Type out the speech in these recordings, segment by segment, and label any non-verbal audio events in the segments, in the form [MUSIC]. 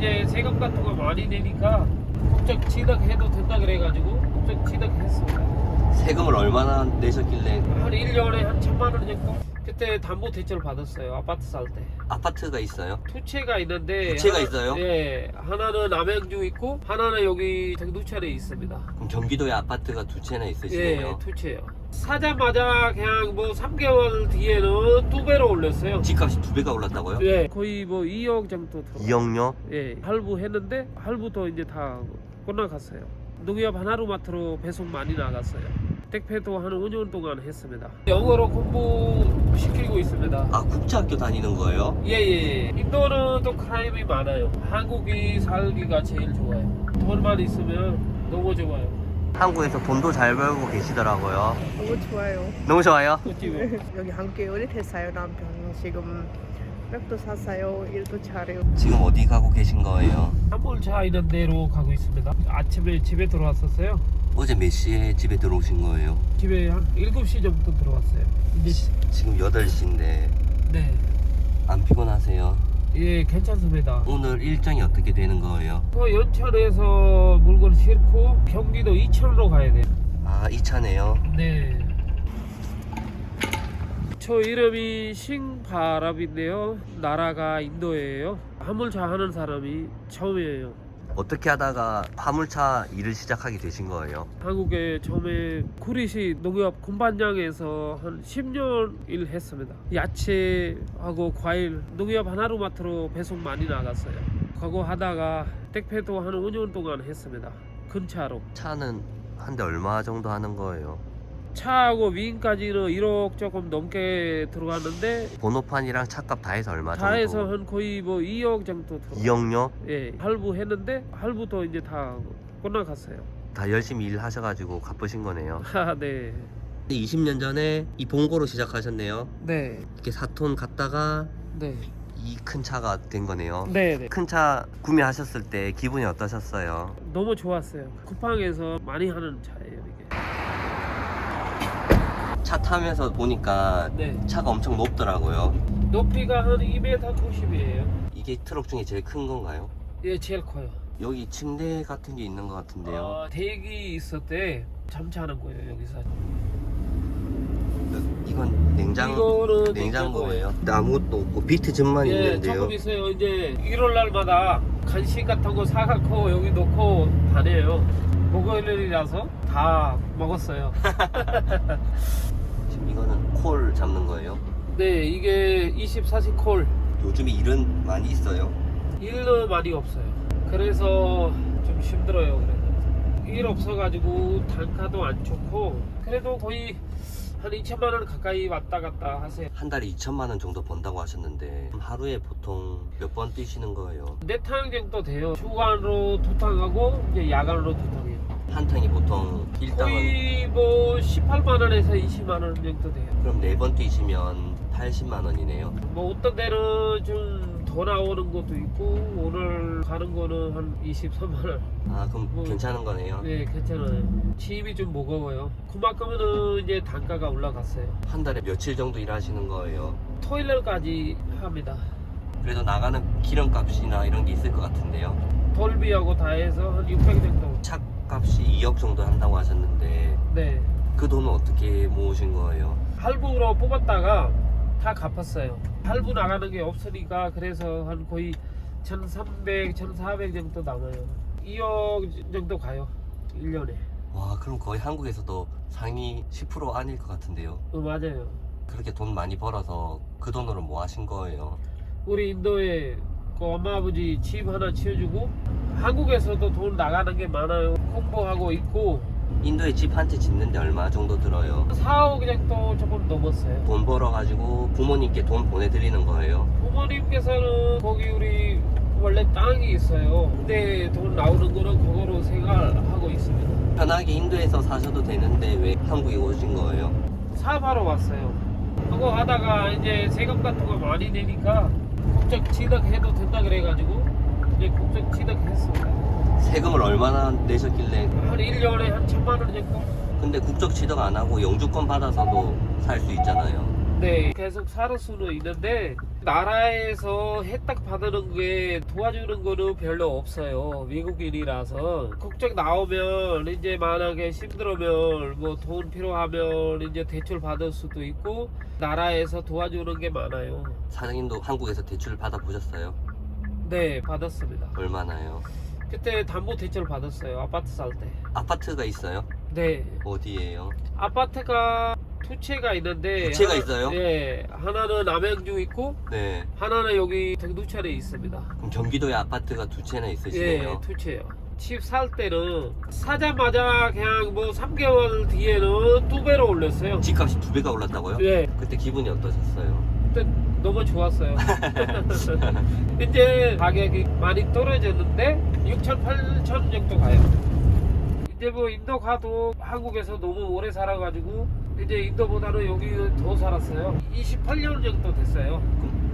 이제 세금 같은 거 많이 내니까 국적 취득해도 된다 그래가지고 국적 취득했습니다. 세금을 얼마나 내셨길래 한 1년에 한 천만 원 정도? 그때 담보 대출 받았어요. 아파트 살 때. 아파트가 있어요? 두 채가 있는데 두 채가 하나- 있어요? 예. 하나는 남양주 있고 하나는 여기 경두천에 있습니다. 그럼 경기도에 아파트가 두 채나 예, 있으시네요. 두 채요. 사자마자 그냥 뭐 3개월 뒤에는 두 배로 올렸어요. 집값이 두 배가 올랐다고요? 예. 거의 뭐 2억 정도 들어. 2억요? 예. 할부했는데 할부도 이제 다 끝나갔어요. 농협 하나로마트로 배송 많이 나갔어요. 택배도 한 5년 동안 했습니다. 영어로 공부 시키고 있습니다. 아 국제학교 다니는 거예요? 예예. 인도는 또 크라임이 많아요. 한국이 살기가 제일 좋아요. 돈만 있으면 너무 좋아요. 한국에서 돈도 잘 벌고 계시더라고요. 너무 좋아요. 너무 좋아요. 그치? 여기 한국에 오래 됐어요. 남편 지금 백도 샀어요. 일도 잘해요. 지금 어디 가고 계신 거예요? 한물차 있는 데로 가고 있습니다. 아침에 집에 들어왔었어요. 어제 몇 시에 집에 들어오신 거예요? 집에 한 7시 정도 들어왔어요. 이제 지금 8시인데 네. 안 피곤하세요? 예, 괜찮습니다. 오늘 일정이 어떻게 되는 거예요? 또 연천에서 물건 싣고 경기도 이천으로 가야 돼요. 아 이 차네요. 네. 저 이름이 싱바랍인데요. 나라가 인도예요. 화물차 하는 사람이 처음이에요. 어떻게 하다가 화물차 일을 시작하게 되신 거예요? 한국에 처음에 구리시 농협 공반장에서 한 10년 일 했습니다. 야채하고 과일 농협 하나로마트로 배송 많이 나갔어요. 그거 하다가 택배도 한 5년 동안 했습니다. 근차로. 차는 한 대 얼마 정도 하는 거예요? 차하고 위인까지는 1억 조금 넘게 들어갔는데 번호판이랑 차값 다 해서 얼마 정도? 다 해서 한 거의 뭐 2억 정도 들어. 2억요? 예, 할부 했는데 할부도 이제 다 끝나갔어요. 다 열심히 일하셔가지고 갚으신 거네요. [LAUGHS] 아, 네. 20년 전에 이 봉고로 시작하셨네요. 네. 이렇게 4톤 갔다가 네. 이 큰 차가 된 거네요. 네, 네. 큰 차 구매하셨을 때 기분이 어떠셨어요? 너무 좋았어요. 쿠팡에서 많이 하는 차예요. 차 타면서 보니까 네. 차가 엄청 높더라고요. 높이가 한 2m 90이에요. 이게 트럭 중에 제일 큰 건가요? 예, 제일 커요. 여기 침대 같은 게 있는 것 같은데요. 어, 대기 있을 때 잠자는 거예요, 여기서. 이건 냉장 이거는 냉장고예요. 아무것도 없고 비트즘만 예, 있는데요. 조금 있어요. 이제 1월 날마다 간식 같은 거 사갖고 여기 놓고 다녀요. 목요일이라서 다 먹었어요. [LAUGHS] 잡는 거예요. 네, 이게 24시 콜. 요즘에 일은 많이 있어요. 일도 많이 없어요. 그래서 좀 힘들어요. 그래도 일 없어가지고 단가도 안 좋고 그래도 거의 한 2천만 원 가까이 왔다 갔다 하세요. 한 달에 2천만 원 정도 번다고 하셨는데 하루에 보통 몇 번 뛰시는 거예요? 네탕 정도 돼요. 주간으로 두 탕하고 이제 야간으로 두 탕이에요. 한 탕이 보통 일당은 거의 뭐 18만 원에서 20만 원 정도 돼요. 그럼 네 번 뛰시면 80만 원이네요. 뭐 어떤 데는 좀 더 나오는 것도 있고 오늘 가는 거는 한 23만 원. 아 그럼 뭐- 괜찮은 거네요. 네, 괜찮아요. 짐이 좀 무거워요. 그만큼은 이제 단가가 올라갔어요. 한 달에 며칠 정도 일하시는 거예요? 토요일까지 합니다. 그래도 나가는 기름값이나 이런 게 있을 것 같은데요. 돌비하고 다 해서 한 600 정도. 차 값이 2억 정도 한다고 하셨는데 네. 그 돈은 어떻게 모으신 거예요? 할부로 뽑았다가 다 갚았어요. 할부 나가는 게 없으니까 그래서 한 거의 1,300, 1,400 정도 남아요. 2억 정도 가요. 1년에. 와 그럼 거의 한국에서도 상위 10% 아닐 것 같은데요. 어, 맞아요. 그렇게 돈 많이 벌어서 그 돈으로 뭐 하신 거예요? 우리 인도에 그 엄마 아버지 집 하나 치워주고 한국에서도 돈 나가는 게 많아요. 공부하고 있고 인도에 집 한 채 짓는데 얼마 정도 들어요? 4억 정도 조금 넘었어요. 돈 벌어가지고 부모님께 돈 보내드리는 거예요. 부모님께서는 거기 우리 원래 땅이 있어요. 근데 돈 나오는 거는 그거로 생활하고 있습니다. 편하게 인도에서 사셔도 되는데 왜 한국에 오신 거예요? 사업하러 왔어요. 그거 하다가 이제 세금 같은 거 많이 내니까 국적 취득해도 된다 그래가지고 이제 국적 취득했습니다. 세금을 얼마나 내셨길래 한 1년에 한 천만 원 정도? 근데 국적 취득 안 하고 영주권 받아서도 살 수 있잖아요. 네, 계속 살 수는 있는데 나라에서 혜택 받는 게 도와주는 거는 별로 없어요. 외국인이라서 국적 나오면 이제 만약에 힘들으면 뭐 돈 필요하면 이제 대출 받을 수도 있고 나라에서 도와주는 게 많아요. 사장님도 한국에서 대출 받아 보셨어요? 네, 받았습니다. 얼마나요? 그때 담보 대출 받았어요. 아파트 살 때. 아파트가 있어요? 네. 어디예요? 아파트가 두 채가 있는데 두 채가 하나- 있어요? 네. 하나는 남양주 있고 네. 하나는 여기 등두천에 있습니다. 그럼 경기도에 아파트가 두 채나 있으시네요. 예, 두 채요. 집 살 때는 사자마자 그냥 뭐 3개월 뒤에는 두 배로 올렸어요. 집값이 두 배가 올랐다고요? 예, 그때 기분이 어떠셨어요? 그때 너무 좋았어요. [LAUGHS] [LAUGHS] 이제 가격이 많이 떨어졌는데 6천, 8천 정도 가요. 이제 뭐 인도 가도 한국에서 너무 오래 살아가지고 이제 인도보다는 여기 더 살았어요. 28년 정도 됐어요.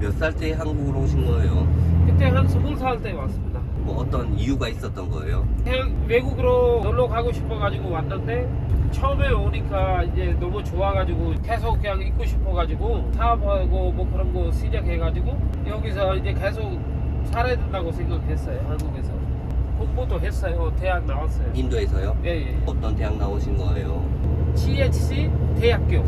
몇 살 때 한국으로 오신 거예요? 그때 한 20살 때 왔습니다. 뭐 어떤 이유가 있었던 거예요? 그냥 외국으로 놀러 가고 싶어가지고 왔는데 처음에 오니까 이제 너무 좋아가지고 계속 그냥 있고 싶어가지고 사업하고 뭐 그런 거 시작해가지고 여기서 이제 계속 살아야 된다고 생각했어요 한국에서 공부도 했어요 대학 나왔어요 인도에서요? 예, 어떤 대학 나오신 거예요? 예. GHC 대학교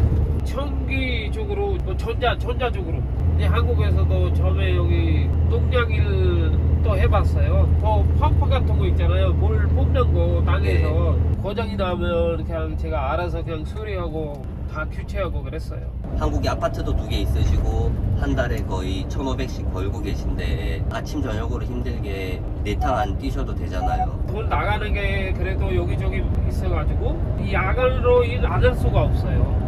전기 쪽으로 뭐 전자 전자 쪽으로 한국에서도 처음에 여기 농장일 또 해봤어요. 뭐 펌프 같은 거 있잖아요. 물 뽑는 거 땅에서 고장이 나면 그냥 제가 알아서 그냥 수리하고 다 교체하고 그랬어요. 한국에 아파트도 두 개 있으시고 한 달에 거의 1,500씩 벌고 계신데 아침 저녁으로 힘들게 내탕 안 뛰셔도 되잖아요. 돈 나가는 게 그래도 여기저기 있어가지고 이 야간으로 일 안 할 수가 없어요.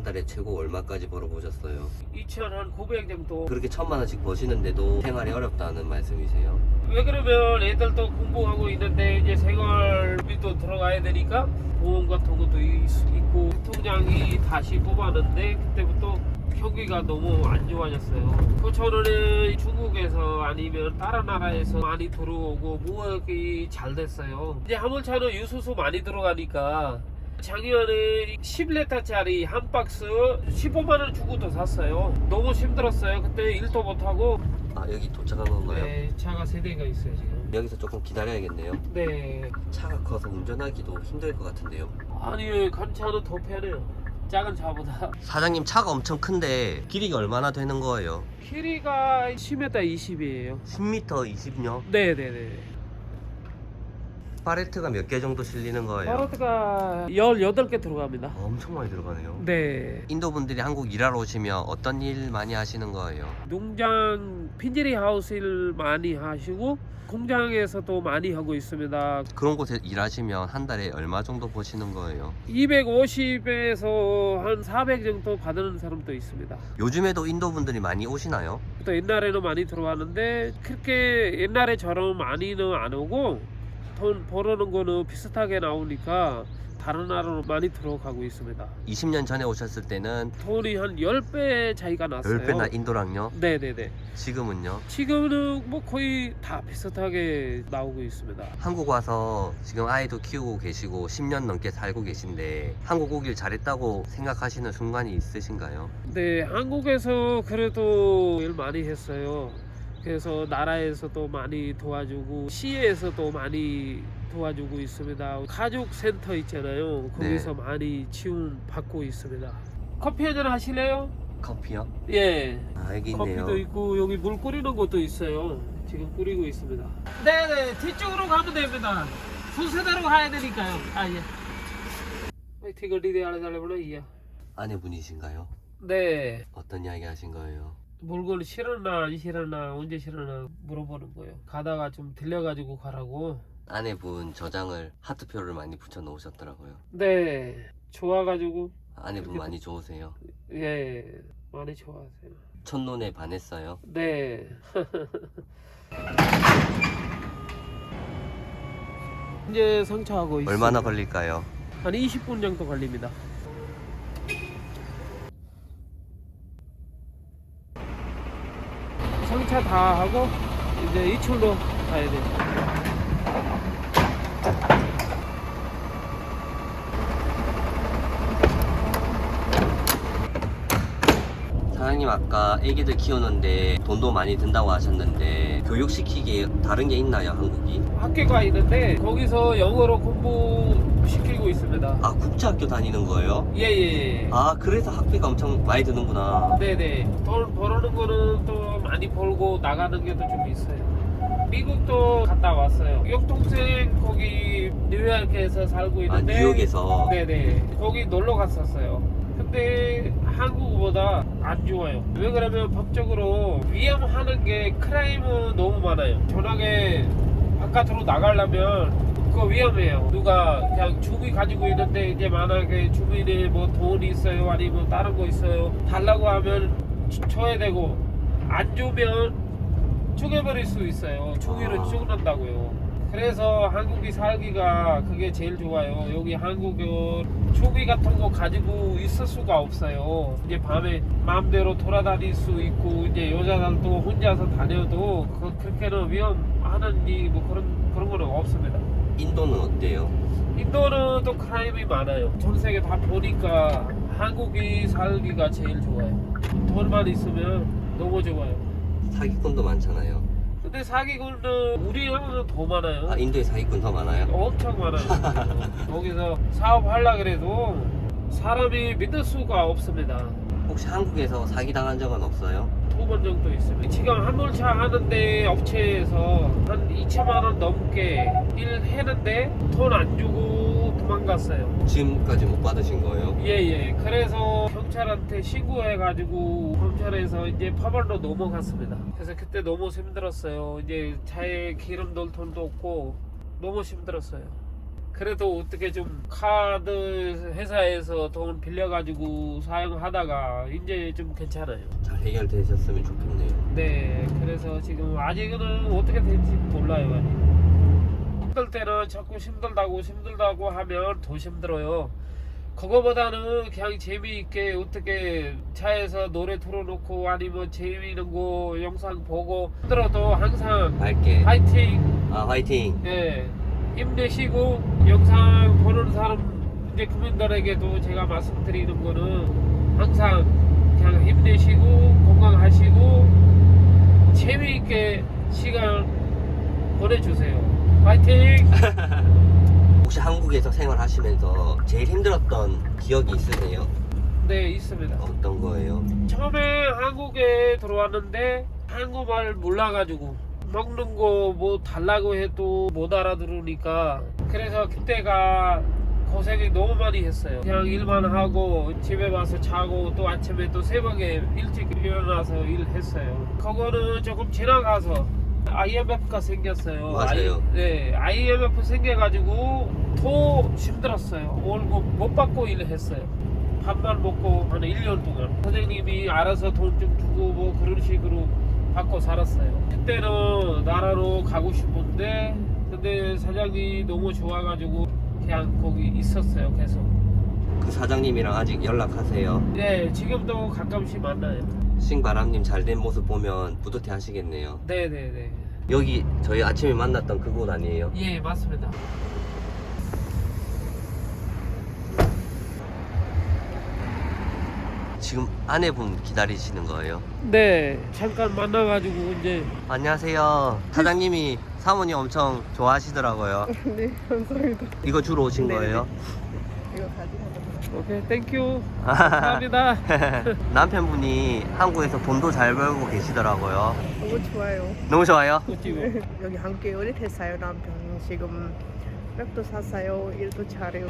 한 달에 최고 얼마까지 벌어보셨어요? 2,900 정도. 그렇게 천만 원씩 버시는데도 생활이 어렵다는 말씀이세요? 왜 그러면 애들도 공부하고 있는데 이제 생활비도 들어가야 되니까 보험 같은 것도 있- 있고 통장이 다시 뽑았는데 그때부터 경기가 너무 안 좋아졌어요. 그 전에 중국에서 아니면 다른 나라에서 많이 들어오고 무역이 잘 됐어요. 이제 화물차는 유수수 많이 들어가니까 작년에 10리터짜리 한 박스 15만 원 주고도 샀어요. 너무 힘들었어요. 그때 일도 못 하고 아 여기 도착한 건가요? 네, 차가 세 대가 있어요 지금. 여기서 조금 기다려야겠네요. 네. 차가 커서 운전하기도 힘들 것 같은데요. 아니, 간 차는 더 편해요. 작은 차보다. [LAUGHS] 사장님 차가 엄청 큰데 길이가 얼마나 되는 거예요? 길이가 10m 20이에요. 10m 20요? 네네네. 파레트가 몇 개 정도 실리는 거예요? 파로트가 18개 들어갑니다. 엄청 많이 들어가네요. 네. 인도 분들이 한국 일하러 오시면 어떤 일 많이 하시는 거예요? 농장 핀제리 하우스 일 많이 하시고 공장에서도 많이 하고 있습니다. 그런 곳에 일하시면 한 달에 얼마 정도 버시는 거예요? 250에서 한 400 정도 받는 사람도 있습니다. 요즘에도 인도 분들이 많이 오시나요? 또 옛날에는 많이 들어왔는데 그렇게 옛날에처럼 많이는 안 오고 돈 벌어는 거는 비슷하게 나오니까 다른 나라로 많이 들어가고 있습니다. 20년 전에 오셨을 때는 돈이 한 10배 차이가 났어요. 10배나 인도랑요? 네네네. 지금은요? 지금은 뭐 거의 다 비슷하게 나오고 있습니다. 한국 와서 지금 아이도 키우고 계시고 10년 넘게 살고 계신데 한국 오길 잘했다고 생각하시는 순간이 있으신가요? 네, 한국에서 그래도 일 많이 했어요. 그래서 나라에서도 많이 도와주고 시에서도 많이 도와주고 있습니다. 가족 센터 있잖아요. 거기서 많이 지원 받고 있습니다. 커피 한잔 하실래요? 커피요? 예. 아 여기 있네요 커피도 있고 여기 물 끓이는 것도 있어요. 지금 끓이고 있습니다. 네네 뒤쪽으로 가면 됩니다. 순서대로 가야 되니까요. 아 예. 틱을 리드 알아달라고요 이야. 아내분이신가요? 네. 어떤 이야기 하신 거예요? 물건 실었나 안 실었나 언제 실었나 물어보는 거예요. 가다가 좀 들려가지고 가라고. 아내분 저장을 하트표를 많이 붙여 놓으셨더라고요 네. 좋아가지고 아내분 그렇게 많이 좋으세요? 예 많이 좋아하세요. 첫눈에 반했어요? 네. [LAUGHS] 이제 상차하고 있어요. 얼마나 걸릴까요? 한 20분 정도 걸립니다. 상차 다 하고 이제 이출로 가야 돼요. 사장님 아까 애기들 키우는데 돈도 많이 든다고 하셨는데 교육시키기에 다른 게 있나요 한국이? 학교가 있는데 거기서 영어로 공부 시키고 있습니다. 아 국제학교 다니는 거예요? 예예. 아 그래서 학비가 엄청 많이 드는구나 네네. 돈 벌어는 거는 또 많이 벌고 나가는 게 또 좀 있어요. 미국도 갔다 왔어요. 영동생 거기 뉴욕에서 살고 아 있는데. 뉴욕에서 네네. 거기 놀러 갔었어요. 근데 한국보다 안 좋아요. 왜 그러면 법적으로 위험하는 게 크라임은 너무 많아요. 전화게 바깥으로 나가려면 그거 위험해요. 누가 그냥 주민 가지고 있는데 이제 만약에 주민이 뭐 돈이 있어요 아니면 다른 거 있어요 달라고 하면 주- 줘야 되고 안 주면 죽여버릴 수 있어요. 총위로 아. 죽는다고요. 그래서 한국이 살기가 그게 제일 좋아요. 여기 한국은 총기 같은 거 가지고 있을 수가 없어요. 이제 밤에 마음대로 돌아다닐 수 있고 이제 여자들도 혼자서 다녀도 그, 그렇게는 위험하는 뭐 그런 그런 거는 없습니다. 인도는 어때요? 인도는 또 크라임이 많아요. 전 세계 다 보니까 한국이 살기가 제일 좋아요. 돈만 있으면 너무 좋아요. 사기꾼도 많잖아요 근데 사기꾼은 우리는 더 많아요. 아 인도에 사기꾼 더 많아요? 엄청 많아요. [LAUGHS] 거기서 사업하려 그래도 사람이 믿을 수가 없습니다. 혹시 한국에서 사기 당한 적은 없어요? 두번 정도 있습니다. 지금 한물차 하는데 업체에서 한 2천만 원 넘게 일 했는데 돈 안 주고 도망갔어요. 지금까지 못 받으신 거예요? 예예. 그래서 경찰한테 신고해가지고 경찰에서 이제 파벌로 넘어갔습니다. 그래서 그때 너무 힘들었어요. 이제 차에 기름 넣을 돈도 없고 너무 힘들었어요. 그래도 어떻게 좀 카드 회사에서 돈 빌려가지고 사용하다가 이제 좀 괜찮아요. 잘 해결되셨으면 좋겠네요 네, 그래서 지금 아직은 어떻게 될지 몰라요. 아직. 힘들 때는 자꾸 힘들다고 힘들다고 하면 더 힘들어요. 그거보다는 그냥 재미있게 어떻게 차에서 노래 틀어놓고 아니면 재미있는 거 영상 보고 힘들어도 항상 맑게 파이팅 아 화이팅 예, 힘내시고 영상 보는 사람 이제 국민들에게도 제가 말씀드리는 거는 항상 그냥 힘내시고 건강하시고 재미있게 시간 보내주세요. 파이팅! [LAUGHS] 혹시 한국에서 생활하시면서 제일 힘들었던 기억이 있으세요? 네 있습니다. 어떤 거예요? 처음에 한국에 들어왔는데 한국말 몰라가지고 먹는 거 뭐 달라고 해도 못 알아들으니까 그래서 그때가 고생이 너무 많이 했어요. 그냥 일만 하고 집에 와서 자고 또 아침에 또 새벽에 일찍 일어나서 일했어요. 그거는 조금 지나가서 IMF가 생겼어요. 맞아요. I, 네, IMF 생겨가지고 더 힘들었어요. 월급 못 받고 일했어요. 밥만 먹고 한 1년 동안 선생님이 알아서 돈 좀 주고 뭐 그런 식으로 받고 살았어요. 그때는 나라로 가고 싶은데 근데 사장이 너무 좋아가지고 그냥 거기 있었어요 계속. 그 사장님이랑 아직 연락하세요? 네 지금도 가끔씩 만나요. 싱바람님 잘된 모습 보면 뿌듯해 하시겠네요 네네네. 여기 저희 아침에 만났던 그곳 아니에요? 예 맞습니다. 지금 아내분 기다리시는 거예요? 네 잠깐 만나가지고 이제 안녕하세요 사장님이 사모님 엄청 좋아하시더라고요 [LAUGHS] 네, 감사합니다. 이거 주로 오신 네네. 거예요? 이거 가지고 오케이 땡큐 [LAUGHS] 감사합니다. [LAUGHS] 남편분이 한국에서 돈도 잘 벌고 계시더라고요 너무 좋아요. 너무 좋아요? 꿀팁. 여기 함께 오래 됐어요, 남편. 지금 백도 샀어요, 일도 잘해요.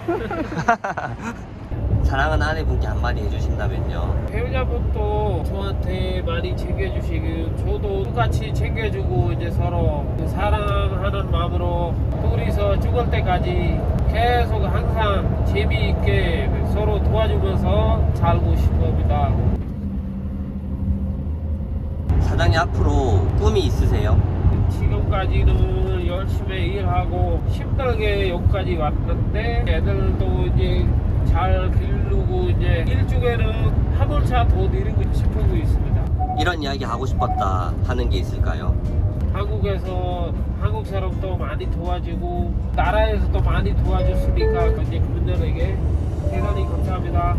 사랑하는 아내분께 한마디 해주신다면요 배우자분도 저한테 많이 챙겨주시고 저도 똑같이 챙겨주고 이제 서로 사랑하는 마음으로 둘이서 죽을 때까지 계속 항상 재미있게 서로 도와주면서 살고 싶습니다. 사장님 앞으로 꿈이 있으세요? 지금까지는 열심히 일하고 힘들게 여기까지 왔는데 애들도 이제 잘 기르고 이제 일주에는 화물차 더 내리고 싶고 있습니다. 이런 이야기 하고 싶었다 하는 게 있을까요? 한국에서 한국 사람도 많이 도와주고 나라에서도 많이 도와줬으니까 이제 그분들에게 대단히 감사합니다.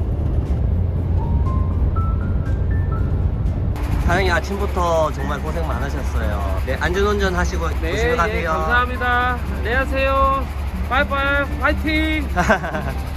사장님 아침부터 정말 고생 많으셨어요. 네, 안전운전 하시고 네, 조심히 예, 가세요. 감사합니다. 안녕하세요. 빠이빠이, 파이팅! [LAUGHS]